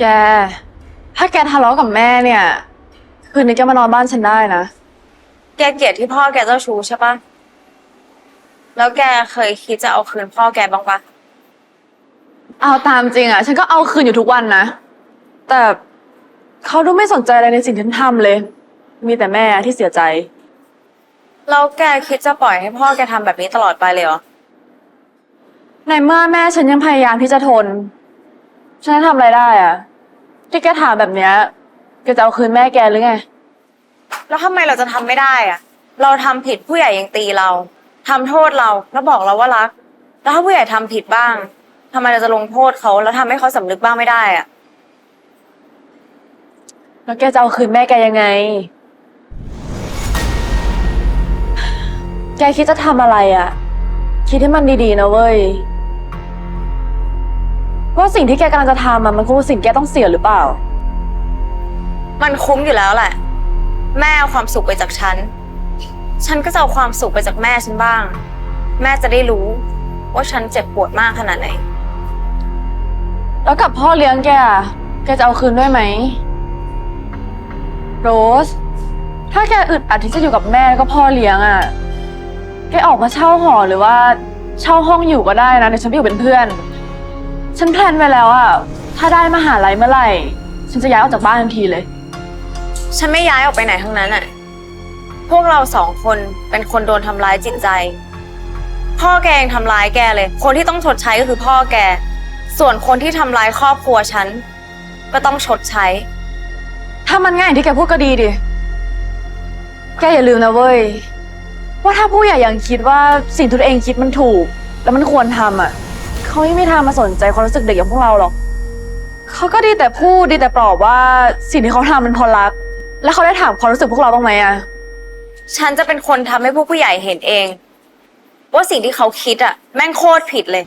แก ถ้าแกทะเลาะกับแม่เนี่ย คืนนี้แกมานอนบ้านฉันได้นะ แกเกลียดที่พ่อแกเจ้าชู้ใช่ปะแล้วแกเคยคิดจะเอาคืนพ่อแกบ้างปะเอาตามจริงอะ ฉันก็เอาคืนอยู่ทุกวันนะ แต่เขาดูไม่สนใจอะไรในสิ่งที่ฉันทำเลย มีแต่แม่ที่เสียใจ แล้วแกคิดจะปล่อยให้พ่อแกทำแบบนี้ตลอดไปเลยเหรอ ในเมื่อแม่ฉันยังพยายามที่จะทน ฉันจะทำอะไรได้อะที่แกถามแบบเนี้ยแกจะเอาคืนแม่แกหรือไง แล้วทำไมเราจะทำไม่ได้อะเราทำผิดผู้ใหญ่ยังตีเราทำโทษเราแล้วบอกเราว่ารัก แล้วถ้าผู้ใหญ่ทำผิดบ้างทำไมเราจะลงโทษเขาแล้วทำให้เขาสำนึกบ้างไม่ได้อะแล้วแกจะเอาคืนแม่แกยังไง แกคิดจะทำอะไรอะ่ะคิดให้มันดีๆนะเว้ย ว่าสิ่งที่แกกำลังจะทำอะมันคือสิ่งแกต้องเสียหรือเปล่า มันคุ้มอยู่แล้วแหละ แม่เอาความสุขไปจากฉัน ฉันก็จะเอาความสุขไปจากแม่ฉันบ้าง แม่จะได้รู้ว่าฉันเจ็บปวดมากขนาดไหน แล้วกับพ่อเลี้ยงแกอะแกจะเอาคืนด้วยไหม โรส ถ้าแกอึดอัดที่จะอยู่กับแม่แล้วก็พ่อเลี้ยงอะ่ะแกออกมาเช่าหอหรือว่าเช่าห้องอยู่ก็ได้นะเดี๋ยวฉันไปอยู่เป็นเพื่อน ฉันแพลนไว้แล้วอะ่ะถ้าได้มหาลัยเมื่อไหร่ ฉันจะย้ายออกจากบ้านทันทีเลย ฉันไม่ย้ายออกไปไหนทั้งนั้นอะพวกเราสองคนเป็นคนโดนทำร้ายจิตใจ พ่อแกยังทำร้ายแกเลย คนที่ต้องชดใช้ก็คือพ่อแก ส่วนคนที่ทำร้ายครอบครัวฉัน ก็ต้องชดใช้ ถ้ามันง่ายอย่างที่แกพูดก็ดีดิ แกอย่าลืมนะเว้ย ว่าถ้าผู้ใหญ่ยังคิดว่าสิ่งที่ตัวเองคิดมันถูก แล้วมันควรทำอะ เขาไม่มีทางมาสนใจความรู้สึกเด็กอย่างพวกเราหรอกเขาก็ดีแต่พูดดีแต่ปลอบว่าสิ่งที่เขาทำมันพอรัก แล้วเขาได้ถามความรู้สึกพวกเราบ้างไหมอะฉันจะเป็นคนทำให้พวกผู้ใหญ่เห็นเอง ว่าสิ่งที่เขาคิดอะแม่งโคตรผิดเลย